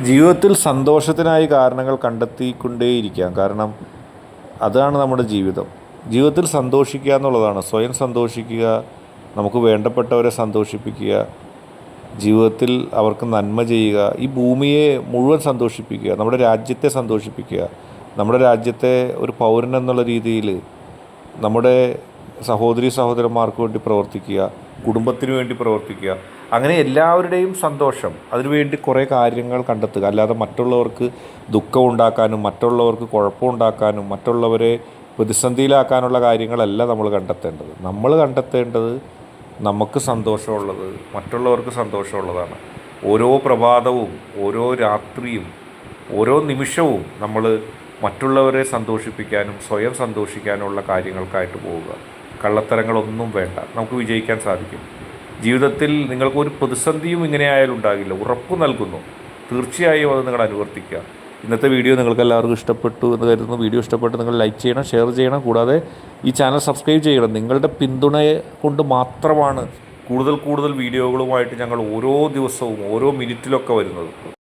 ജീവിതത്തിൽ സന്തോഷത്തിനായി കാരണങ്ങൾ കണ്ടെത്തിക്കൊണ്ടേയിരിക്കാം. കാരണം അതാണ് നമ്മുടെ ജീവിതം. ജീവിതത്തിൽ സന്തോഷിക്കുക എന്നുള്ളതാണ്. സ്വയം സന്തോഷിക്കുക നമുക്ക് വേണ്ടപ്പെട്ടവരെ സന്തോഷിപ്പിക്കുക ജീവിതത്തിൽ അവർക്ക് നന്മ ചെയ്യുക ഈ ഭൂമിയെ മുഴുവൻ സന്തോഷിപ്പിക്കുക നമ്മുടെ രാജ്യത്തെ സന്തോഷിപ്പിക്കുക നമ്മുടെ രാജ്യത്തെ ഒരു പൗരൻ എന്നുള്ള രീതിയിൽ നമ്മുടെ സഹോദരി സഹോദരന്മാർക്ക് വേണ്ടി പ്രവർത്തിക്കുക കുടുംബത്തിന് വേണ്ടി പ്രവർത്തിക്കുക. അങ്ങനെ എല്ലാവരുടെയും സന്തോഷം. അതിനുവേണ്ടി കുറേ കാര്യങ്ങൾ കണ്ടെത്തുക. അല്ലാതെ മറ്റുള്ളവർക്ക് ദുഃഖം ഉണ്ടാക്കാനും മറ്റുള്ളവർക്ക് കുഴപ്പമുണ്ടാക്കാനും മറ്റുള്ളവരെ പ്രതിസന്ധിയിലാക്കാനുള്ള കാര്യങ്ങളല്ല നമ്മൾ കണ്ടെത്തേണ്ടത്. നമ്മൾ കണ്ടെത്തേണ്ടത് നമുക്ക് സന്തോഷമുള്ളത് മറ്റുള്ളവർക്ക് സന്തോഷമുള്ളതാണ്. ഓരോ പ്രഭാതവും ഓരോ രാത്രിയും ഓരോ നിമിഷവും നമ്മൾ മറ്റുള്ളവരെ സന്തോഷിപ്പിക്കാനും സ്വയം സന്തോഷിക്കാനുമുള്ള കാര്യങ്ങൾക്കായിട്ട് പോവുക. കള്ളത്തരങ്ങളൊന്നും വേണ്ട. നമുക്ക് വിജയിക്കാൻ സാധിക്കും. ജീവിതത്തിൽ നിങ്ങൾക്കൊരു പ്രതിസന്ധിയും ഇങ്ങനെ ആയാലും ഉണ്ടാകില്ല. ഉറപ്പ് നൽകുന്നു. തീർച്ചയായും അത് നിങ്ങൾ അനുവർത്തിക്കുക. ഇന്നത്തെ വീഡിയോ നിങ്ങൾക്ക് എല്ലാവർക്കും ഇഷ്ടപ്പെട്ടു എന്ന് കരുതുന്നു. വീഡിയോ ഇഷ്ടപ്പെട്ട് നിങ്ങൾ ലൈക്ക് ചെയ്യണം ഷെയർ ചെയ്യണം. കൂടാതെ ഈ ചാനൽ സബ്സ്ക്രൈബ് ചെയ്യണം. നിങ്ങളുടെ പിന്തുണയെ കൊണ്ട് മാത്രമാണ് കൂടുതൽ കൂടുതൽ വീഡിയോകളുമായിട്ട് ഞങ്ങൾ ഓരോ ദിവസവും ഓരോ മിനിറ്റിലൊക്കെ വരുന്നത്.